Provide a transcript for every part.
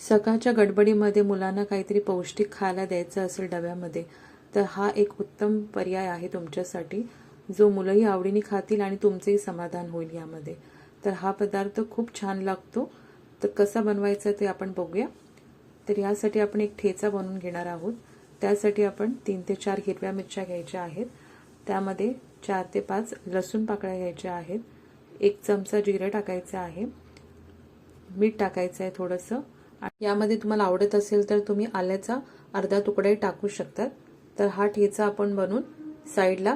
सकाळच्या गडबडीमध्ये मुलांना काहीतरी पौष्टिक खायला द्यायचं असेल डब्यामध्ये तर हा एक उत्तम पर्याय आहे तुमच्यासाठी. जो मुलंही आवडीने खातील आणि तुमचंही समाधान होईल यामध्ये. तर हा पदार्थ खूप छान लागतो. तर कसा बनवायचा ते आपण बघूया. तर यासाठी आपण एक ठेचा बनवून घेणार आहोत. त्यासाठी आपण तीन ते चार हिरव्या मिरच्या घ्यायच्या आहेत. त्यामध्ये चार ते पाच लसूण पाकळ्या घ्यायच्या आहेत. एक चमचा जिरं टाकायचं आहे. मीठ टाकायचं आहे थोडंसं. यामध्ये तुम्हाला आवडत असेल तर तुम्ही आल्याचा अर्धा तुकडाही टाकू शकतात. तर हा ठेचा आपण बनवून साईडला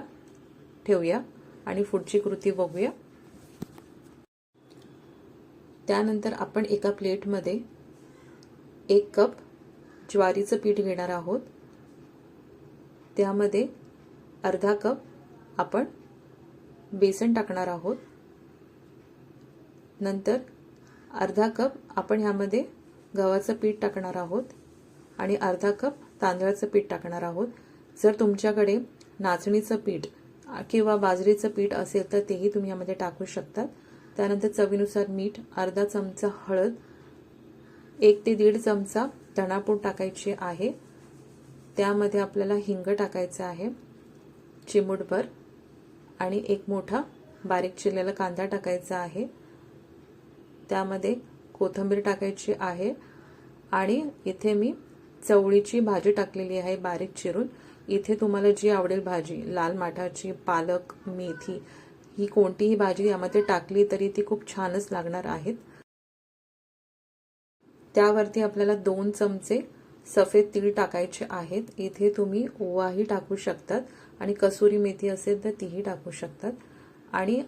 ठेवूया आणि पुढची कृती बघूया. त्यानंतर आपण एका प्लेटमध्ये एक कप ज्वारीचं पीठ घेणार आहोत. त्यामध्ये अर्धा कप आपण बेसन टाकणार आहोत. नंतर अर्धा कप आपण ह्यामध्ये गव्हाचं पीठ टाकणार आहोत आणि अर्धा कप तांदळाचं पीठ टाकणार आहोत. जर तुमच्याकडे नाचणीचं पीठ किंवा बाजरीचं पीठ असेल तर तेही तुम्ही यामध्ये टाकू शकतात त्यानंतर चवीनुसार मीठ अर्धा चमचा हळद एक ते दीड चमचा धणापूड टाकायची आहे. त्यामध्ये आपल्याला हिंग टाकायचं आहे चिमूटभर आणि एक मोठा बारीक चिरलेला कांदा टाकायचा आहे. त्यामध्ये कोथिंबीर टाकायची आहे. आणि इथे मी चवळीची भाजी टाकलेली आहे बारीक चिरून. इथे तुम्हाला जी आवडेल भाजी लाल माठाची पालक मेथी ही कोणतीही भाजी यामध्ये टाकली तरी ती खूप छानच लागणार आहेत. त्यावरती आपल्याला दोन चमचे सफेद तीळ टाकायचे आहेत. इथे तुम्ही ओवाही टाकू शकतात आणि कसुरी मेथी असेल तर तीही टाकू शकतात. आणि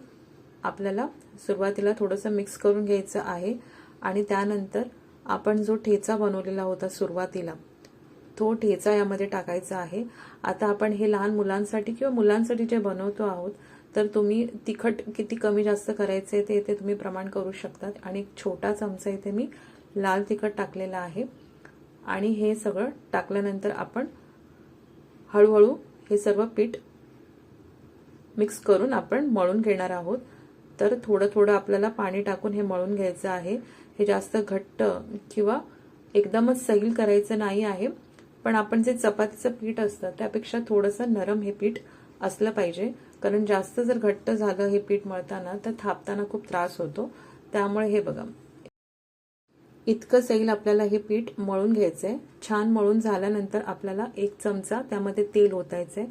आपल्याला सुरुवातीला थोडंसं मिक्स करून घ्यायचं आहे आणि त्यानंतर आपण जो ठेचा बनवलेला होता सुरुवातीला तो ठेचा यामध्ये टाकायचा आहे. आता आपण हे लहान मुलांसाठी किंवा मुलांसाठी जे बनवतो आहोत तर तुम्ही तिखट किती कमी जास्त करायचं आहे ते इथे तुम्ही प्रमाण करू शकतात. आणि एक छोटा चमचा इथे मी लाल तिखट टाकलेला आहे. आणि हे सगळं टाकल्यानंतर आपण हळूहळू हे सर्व पीठ मिक्स करून आपण मळून घेणार आहोत. तर थोडं थोडं आपल्याला पाणी टाकून हे मळून घ्यायचं आहे. हे जास्त घट्ट किंवा एकदमच सैल करायचं नाही आहे. पण आपण जे चपातीचं पीठ असतं त्यापेक्षा थोडंसं नरम हे पीठ असलं पाहिजे. कारण जास्त जर घट्ट झालं हे पीठ मळताना तर थापताना खूप त्रास होतो. त्यामुळे हे बघा. इतकं सैल आपल्याला हे पीठ मळून घ्यायचंय. छान मळून झाल्यानंतर आपल्याला एक चमचा त्यामध्ये तेल ओतायचंय.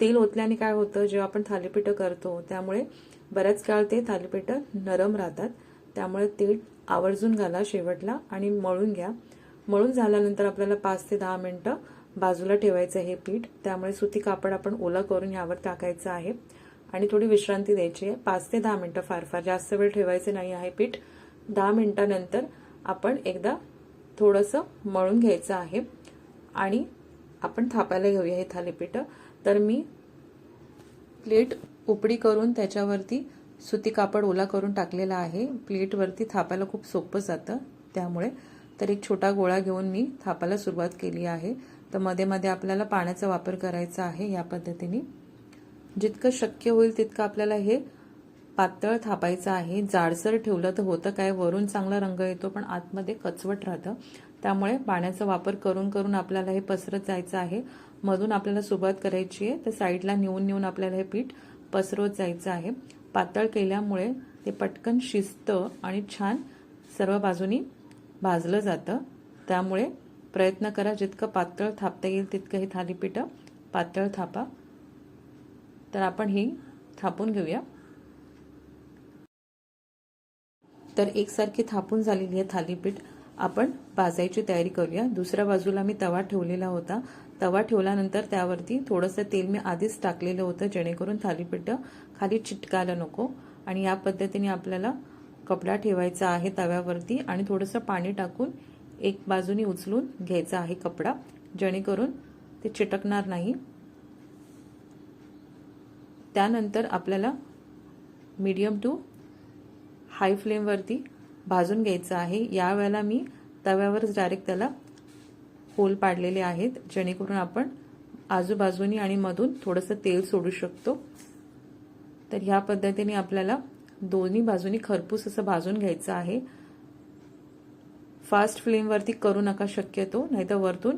तेल ओतल्याने काय होतं जेव्हा आपण थालीपीठं करतो त्यामुळे बऱ्याच काळ ते थालीपीठं नरम राहतात. त्यामुळे तेल आवर्जून घाला शेवटला आणि मळून घ्या. मळून झाल्यानंतर आपल्याला पाच ते दहा मिनटं बाजूला ठेवायचं हे पीठ. त्यामुळे सुती कापड आपण ओला करून यावर टाकायचं आहे. आणि थोडी विश्रांती द्यायची आहे. पाच ते दहा मिनटं फार फार जास्त वेळ ठेवायचे नाही आहे पीठ. दहा मिनटानंतर आपण एकदा थोडंसं मळून घ्यायचं आहे. आणि आपण थापायला घेऊया हे थालीपीठ. तर मी प्लेट उपडी करून त्याच्यावरती सुती कापड ओला करून टाकलेला आहे. प्लेटवरती थापायला खूप सोपं जातं. त्यामुळे तर एक छोटा गोळा घेऊन मी थापायला सुरुवात केली आहे. तर मध्ये मध्ये आपल्याला पाण्याचा वापर करायचा आहे या पद्धतीने. जितकं शक्य होईल तितकं आपल्याला हे पातळ थापायचं आहे. जाडसर ठेवलं तर होतं काय? वरून चांगला रंग येतो पण आतमध्ये कचवट राहतं. त्यामुळे पाण्याचा वापर करून करून आपल्याला हे पसरत जायचं आहे. मधून आपल्याला सुरुवात करायची आहे. तर साईडला नेऊन नेऊन आपल्याला हे पीठ पसरवत जायचं आहे. पातळ केल्यामुळे ते पटकन शिजतं आणि छान सर्व बाजूनी भाजलं जातं. त्यामुळे प्रयत्न करा जितकं पातळ थापता येईल तितकं हे थालीपीठ पातळ थापा. तर आपण ही थापून घेऊया. तर एकसारखी थापून झालेली आहे थालीपीठ. आपण भाजायची तयारी करूया. दुसऱ्या बाजूला मी तवा ठेवलेला होता. तवा ठेवल्यानंतर त्यावरती थोडंसं तेल मी आधीच टाकलेलं होतं जेणेकरून थालीपीठ खाली चिटकायला नको. आणि या पद्धतीने आपल्याला कपडा ठेवायचा आहे तव्यावरती आणि थोडंसं पाणी टाकून एक बाजूनी उचलून घ्यायचा आहे कपडा जेणेकरून ते चिटकणार नाही. त्यानंतर आपल्याला मीडियम टू हाय फ्लेमवरती भाजून घ्यायचं आहे. यावेळेला मी तव्यावरच डायरेक्ट त्याला होल पाडलेले आहेत जेणेकरून आपण आजूबाजूनी आणि मधून थोडंसं तेल सोडू शकतो. तर ह्या पद्धतीने आपल्याला दोन्ही बाजूनी खरपूस असं भाजून घ्यायचं आहे. फास्ट फ्लेमवरती करू नका शक्यतो नाहीतर वरतून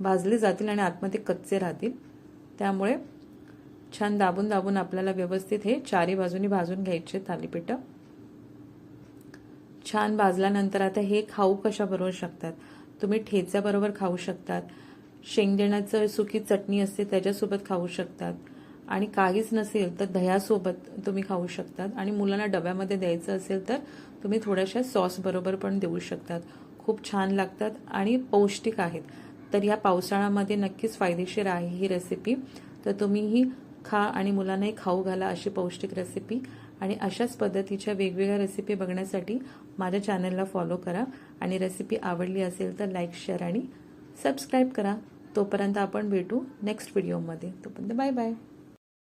भाजले जातील आणि आतमध्ये कच्चे राहतील. त्यामुळे छान दाबून दाबून आपल्याला व्यवस्थित हे चारी बाजूनी भाजून घ्यायचे थालीपीठं. छान भाजल्यानंतर आता हे खाऊ कशा बरोबर शकतात? तुम्ही ठेच्याबरोबर खाऊ शकतात. शेंगदाण्याचं सुकी चटणी असते त्याच्यासोबत खाऊ शकतात. आणि काहीच नसेल तर दह्यासोबत तुम्ही खाऊ शकतात. आणि मुलांना डब्यामध्ये द्यायचं असेल तर तुम्ही थोड्याशा सॉस बरोबर पण देऊ शकतात. खूप छान लागतात आणि पौष्टिक आहेत. तर या पावसाळ्यामध्ये नक्कीच फायदेशीर आहे ही रेसिपी तर तुम्हीही खा आणि मुलांनाही खाऊ घाला अशी पौष्टिक रेसिपी आणि अशाच पद्धतीच्या वेगवेगळ्या रेसिपी बघण्यासाठी माझ्या चॅनलला फॉलो करा. आणि रेसिपी आवडली असेल तर लाईक शेअर आणि सबस्क्राईब करा. तोपर्यंत आपण भेटू नेक्स्ट व्हिडिओमध्ये तोपर्यंत बाय बाय